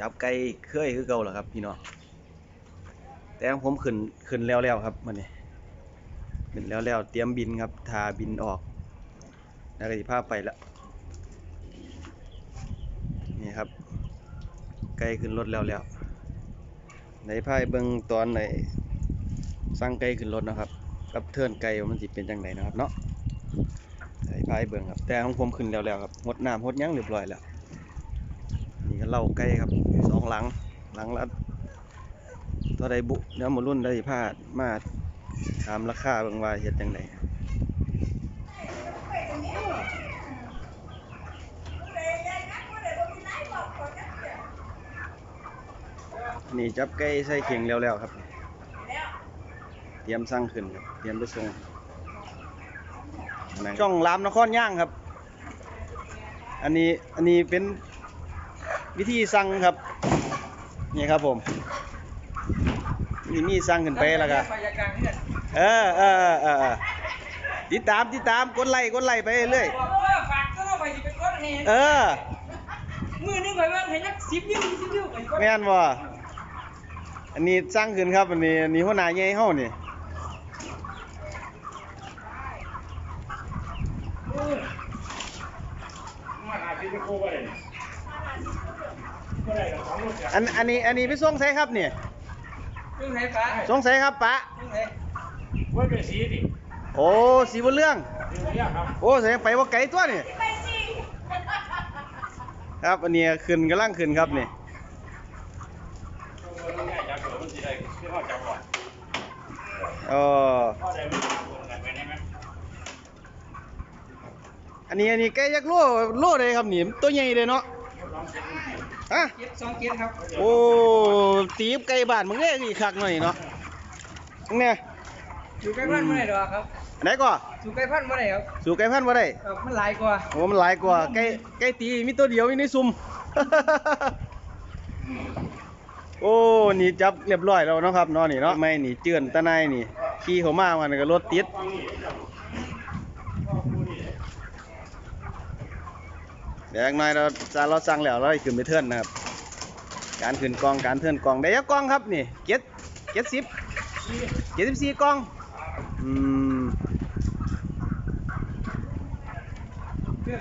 จับไก่เคยคือเก่าแหละครับ พี่น้องแต่ของผมขึ้นขึ้นแล้วๆครับมันนี้ขึ้นแล้วๆเตรียมบินครับทาบินออกแล้วก็สิพาไปละนี่ครับไก่ขึ้นรถแล้วแล้วในพายเบิ่งตอนไหนสั่งไก่ขึ้นรถนะครับ กับเทินไก่ว่ามันสิเป็นจังไดนะครับเนาะในพายเบิ่งครับ แต่ของผมขึ้นแล้วแล้วครับหดน้ำหดยังเรียบร้อยแล้วนี่ก็เล่าไก่ครับ สองหลังหลังละตัวใดบุเนื้อหมูรุ่นได้พาดมาถามราคาเบิ่งว่าเฮ็ดจังไดนี่จับไก่ใส่เข่งแล้วแล้วครับ เตรียมสั่งขึ้นครับ เตรียมไปส่งช่องรามนครย่างครับ อันนี้อันนี้เป็น วิธีสั่งครับ นี่ครับผมนี่มีสั่งขึ้นไปแล้วก็ไฟกลางเนี่ยเออเออเออเออเออติดตามติดตามกดไลค์กดไลค์ไปเรื่อยบอกว่าฝากก็ต้องไปสิเป็นก้อนนี่เออมือนึงข่อยว่าให้นักสิบนิ้วสิบนิ้วไปก้อนแม่นบ่อันนี้สั่งขึ้นครับอันนี้อันนี้หัวหน้าใหญ่เฮานี่มาหาที่จะโค้ไปเลยก็ได้กับข องรถจักรอันอันนี้อันนี้ไปส่งไสครับนี่ซึ่งไหนฟ้าส่งไสครับปะซึ่งไหนไว้เป็นสีดิโอ้สีบ่เรื่องเดี๋ยวนี้ครับโอ้แสดงไปว่าไกลตัวนี่ครับอันนี้ขึ้นกำลังขึ้นครับนี่ต้องง่ายจักรมันสีได้ที่เขาจักรก่อนเออพ่อได้ไม่ทำบุญกันไปได้ไหมอันนี้อันนี้ไก่ยักษ์โลโลเลยครับนี่ตัวใหญ่เลยเนาะลองเช็คดูสิ ฮะเจ็ดสองเจ็ดครับโอ้ตีบไก่บ้านมึงเนี่ยอีกคักหน่อยเนาะเนี่ยอยู่ใกล้พันเมื่อไหร่ดอกครับไหนก่ออยู่ใกล้พันเมื่อไหร่ครับสู่ไก่พันธุ์บ่ได้ครับมันหลายกว่าโอ้มันหลายกว่าไก่ไก่ตีมีตัวเดียวอยู่ในซุ่มโอ้นี่จับเรียบร้อยแล้วเนาะครับเนาะนี่เนาะไม่นี่เจือนตะไนนี่ขี่เข้ามามันก็รถติด ฟังนี่จับพ่อพูดนี่ เดี๋ยวอีกหน่อยเราจะเราสั่งแล้วเราให้ขึ้นไปเทื่อนนะครับ การขึ้นกองการเทื่อนกองได้ยักกองครับนี่เจ็ดเจ็ดสิบเจ็ดสิบสี่กองอืมเทื่อน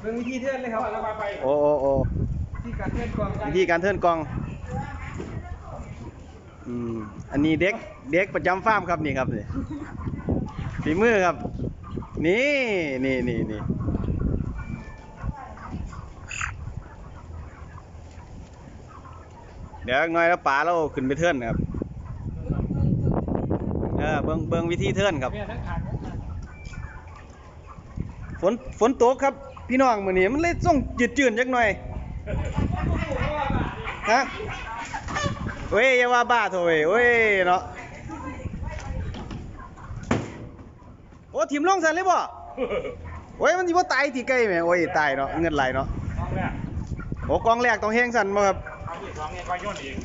เบิ่งวิธีเทื่อนเลยครับแล้วมาไปโอ้โอ้โอ้ที่การเทื่อนกองวิธีการเทื่อนกองอืมอันนี้เด็กเด็กประจำฟาร์มครับนี่ครับนี่ฝีมือครับ นี่นี่นี่นี่ เดี๋ยวอีกหน่อยแล้วป๋าเราขึ้นไปเทื่อนนะครับเออเบิ่งเบิ่งวิธีเทื่อนครับเนี่ยทั้งขาดทั้งขาดฝนฝนตกครับ พี่น้องมื้อนี้มันเลยต้องจืดๆจักหน่อยฮะเว้ยอย่าว่าบ้าโถเว้ยเว้ยเนาะโอ้ทิมลงซั่นเลยบ่โอ้ยมันสิบ่ตายติไกลแหมโอ้ยตายเนาะเงินไหลเนาะท้องแรกโอ้กองแรกต้องแฮงซั่นบ่ครับ ทำที่ท้องเนี่ยก็ย่นเอง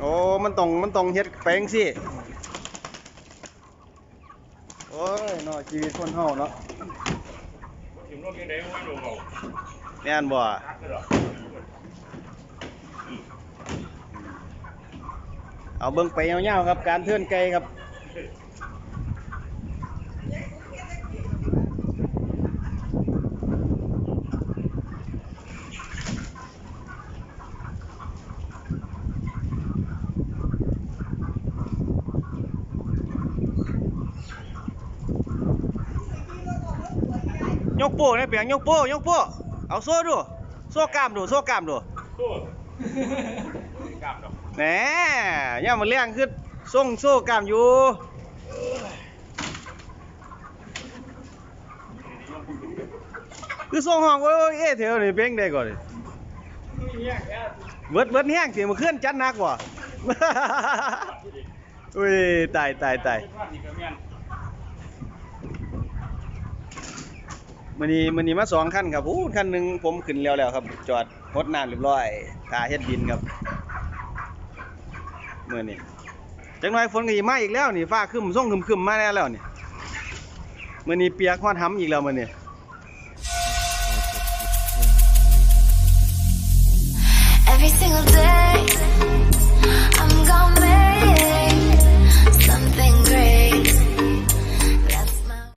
โอ้มันต้องมันต้องเฮ็ดแป้งสิโอ้ยเนาะชีวิตคนเฮาเนาะถึงรถยังไงไม่ลงเอาแน่นบ่ทักเลยหรอเอาเบิ่งไปยาวๆครับ การเทื่อนไกลครับ ยกโป้เนี่ยเปียงยกโป้ยกโป้เอาโซ่ดู โซ่กล้ามดู โซ่กล้ามดูโซ่กล้ามดอกแหนย่ามาเลี้ยงคือส่งโซ่กล้ามอยู่คือส่งห้องโอ้ยเอ๊ะเถวนี่เพ่งได้ก่อนเบิดเบิดแห้งเสียมาเคลื่อนจัดนักว่ะอุ้ยตายตายตาย ว่านี่ก็แมันนี้มันนี้มาสองขั้นครับอู้ขั้นหนึ่งผมขึ้นแล้วแล้วครับ จอดรดน้ำเรียบร้อยทาเฮ็ดบินครับเมื่อนี้จังหน่อยฝนก็สิมาอีกแล้วนี่ฟ้าครึ้มส่งคึมๆมาแล้วแล้วนี่มื่อนี้เปียกฮอดห้ำอีกแล้วมื่อนี้